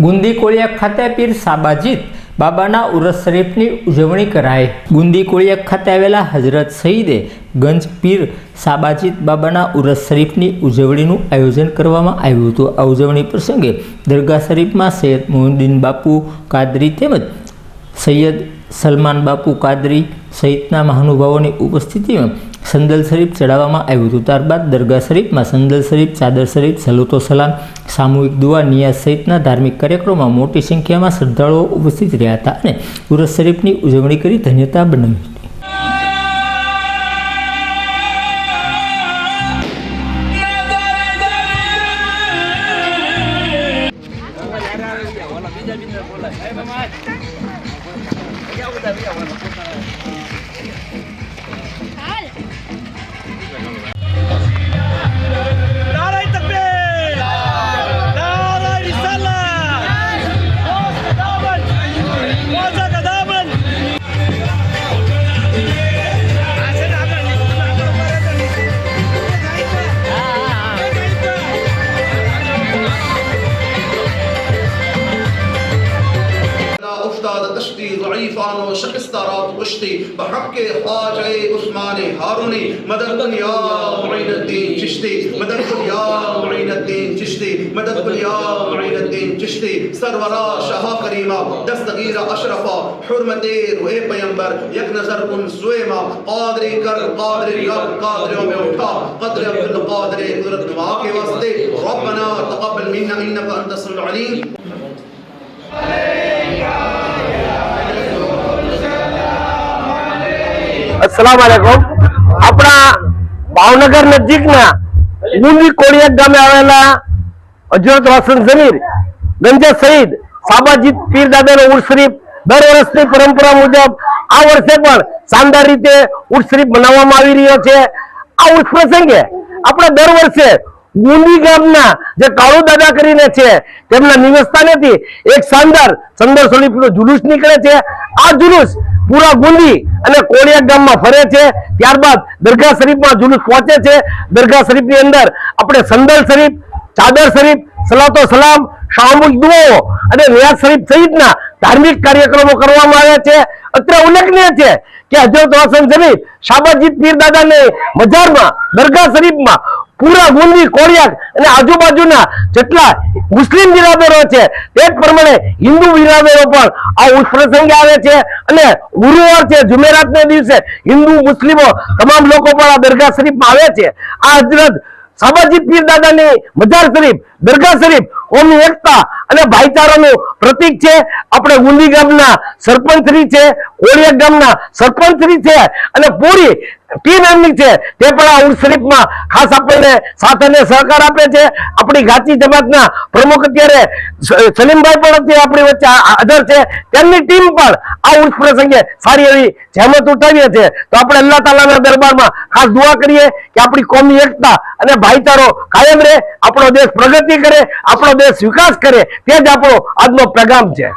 ગુંદી કોળિયા ખાતે પીર સાબાજીત બાબાના ઉરસ શરીફની ઉજવણી કરાઈ. ગુંદી કોળિયા ખાતે આવેલા હજરત સઈદે ગંજ પીર સાબાજીત બાબાના ઉરસ શરીફની ઉજવણીનું આયોજન કરવામાં આવ્યું હતું. આ ઉજવણી પ્રસંગે દરગાહ શરીફમાં સૈયદ મોહુદ્દીન બાપુ કાદરી તેમજ સૈયદ સલમાન બાપુ કાદરી સહિતના મહાનુભાવોની ઉપસ્થિતિમાં સંદલ શરીફ ચડાવવામાં આવ્યું હતું ત્યારબાદ દરગાહ શરીફમાં સંદલ શરીફ, ચાદર શરીફ, સલૂતો સલામ, સામૂહિક દુઆ, નિયાઝ સહિતના ધાર્મિક કાર્યક્રમોમાં મોટી સંખ્યામાં શ્રદ્ધાળુઓ ઉપસ્થિત રહ્યા હતા અને સુરત શરીફની ઉજવણી કરી ધન્યતા બનાવી હતી اشتی ضعیفان و شکستہ را تو اشتی بحق خواجہ عثمان ہارونی مدد کن یا معین الدین چشتی مدد کن یا معین الدین چشتی مدد کن یا معین الدین چشتی سرورا شاہ کریمہ دستگیر اشرفہ حرمت روح پیمبر یک نظر کن سویمہ قادری کر قادری رب قادریوں میں اٹھا قدر عبدالقادر قدرت دعا کے واسطے ربنا تقبل منا انك انت السميع العليم અસલામ આલેકુમ આપણા ભાવનગર નજીકના ગુંદી કોળિયા ગામે આવેલા હજરત વાસન જમીર, ગંજા સહિત સાબાજીત પીર દાદાનો ઉર્સ શરીફ દર વર્ષની પરંપરા મુજબ આ વર્ષે પણ શાનદાર રીતે ઉર્સ શરીફ મનાવવામાં આવી રહ્યો છે. આ ઉર્ષ પ્રસંગે આપણે દર વર્ષે ગુંદી ગામના જે કાળુ દાદા કરીને છે, તેમના નિવાસસ્થાનેથી એક શાનદાર સંદર શરીફનો જુલુસ નીકળે છે. આ જુલુસ પૂરા ગુંદી અને કોળિયા ગામમાં ફરે છે. ત્યારબાદ દરગાહ શરીફમાં જુલુસ પહોંચે છે. દરગાહ શરીફની અંદર આપણે સંદલ શરીફ, ચાદર શરીફ, સલાતો સલામ સામૂહિક દુઓ અને રિયાઝ શરીફ સહિતના ધાર્મિક કાર્યક્રમો કરવામાં આવ્યા છે. અત્રે ઉલ્લેખનીય છે કે હજરત વાસન શરીફ શાબાજીત પીર દાદાને મજારમાં દરગાહ શરીફમાં પૂરા ગુંદી કોળિયાક અને આજુબાજુના જેટલા મુસ્લિમ બિરાદરો છે, તે જ પ્રમાણે હિન્દુ બિરાદરો પણ આ ઉચ્ચ પ્રસંગે આવે છે અને ગુરુવાર છે, જુમેરાતના દિવસે હિન્દુ મુસ્લિમો તમામ લોકો પણ આ દરગાહ શરીફમાં આવે છે. આ હજરત સાબાજી પીર દાદાની મજાર શરીફ દરગાહ શરીફ, ઓમની એકતા અને ભાઈચારાનું પ્રતીક છે. આપણે ગુંદી ગામના સરપંચશ્રી છે, કોળિયા ગામના સરપંચશ્રી છે અને પૂરી ટીમ એમની છે. તે પણ આ ઉર્સ શરીફમાં ખાસ આપણને સાથે સહકાર આપે છે. આપણી ગાચી જમાતના પ્રમુખ અત્યારે સલીમભાઈ પણ અત્યારે આપણી વચ્ચે હાજર છે. તેમની ટીમ પણ આ ઉર્સ પ્રસંગે સારી એવી જહેમત ઉઠાવીએ છે. તો આપણે અલ્લાહ તાલાના દરબારમાં ખાસ દુઆ કરીએ કે આપણી કોમી એકતા અને ભાઈચારો કાયમ રહે. આપણો દેશ પ્રગતિ કરે આપણો દેશ વિકાસ કરે તે જ આપણો આજનો પ્રગામ છે.